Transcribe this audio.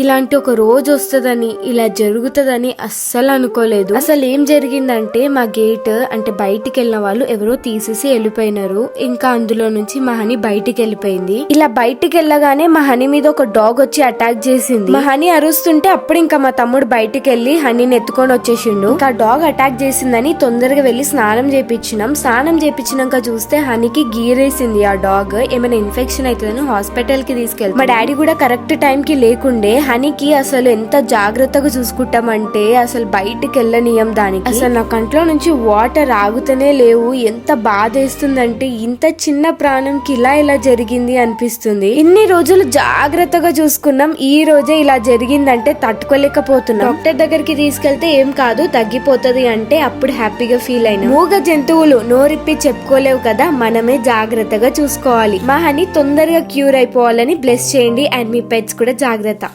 ఇలాంటి ఒక రోజు వస్తుందని ఇలా జరుగుతుందని అస్సలు అనుకోలేదు. అసలు ఏం జరిగిందంటే మా గేట్ అంటే బయటికి వెళ్ళిన వాళ్ళు ఎవరో తీసేసి వెళ్ళిపోయినారు. ఇంకా అందులో నుంచి మా హనీ బయటికి వెళ్ళిపోయింది ఇలా బయటికి వెళ్ళగానే మా హనీ మీద ఒక డాగ్ వచ్చి అటాక్ చేసింది. మా హనీ అరుస్తుంటే అప్పుడు ఇంకా మా తమ్ముడు బయటికి వెళ్ళి హనీని ఎత్తుకొని వచ్చేసిండు. ఇంకా డాగ్ అటాక్ చేసిందని తొందరగా వెళ్ళి స్నానం చేపించినాం. స్నానం చేపించినాక చూస్తే హనీకి గీరేసింది ఆ డాగ్. ఏమైనా ఇన్ఫెక్షన్ అవుతుందని హాస్పిటల్కి తీసుకెళ్తాం మా డాడీ కూడా కరెక్ట్ టైం కి లేకుండే హనీకి అసలు ఎంత జాగ్రత్తగా చూసుకుంటామంటే అసలు బయటికి వెళ్ళనియం దానికి. అసలు నా కంట్లో నుంచి వాటర్ ఆగుతూనే లేవు. ఎంత బాధేస్తుందంటే ఇంత చిన్న ప్రాణంకి ఇలా ఇలా జరిగింది అనిపిస్తుంది. ఇన్ని రోజులు జాగ్రత్తగా చూసుకున్నాం. ఈ రోజే ఇలా జరిగిందంటే తట్టుకోలేకపోతున్నాం. డాక్టర్ దగ్గరికి తీసుకెళ్తే ఏం కాదు తగ్గిపోతుంది అంటే అప్పుడు హ్యాపీగా ఫీల్ అయినా. మూగ జంతువులు నోరిప్పి చెప్పుకోలేవు కదా మనమే జాగ్రత్తగా చూసుకోవాలి. మా హనీ తొందరగా క్యూర్ అయిపోవాలని బ్లెస్ చేయండి అండ్ మీ పెట్స్ కూడా జాగ్రత్త.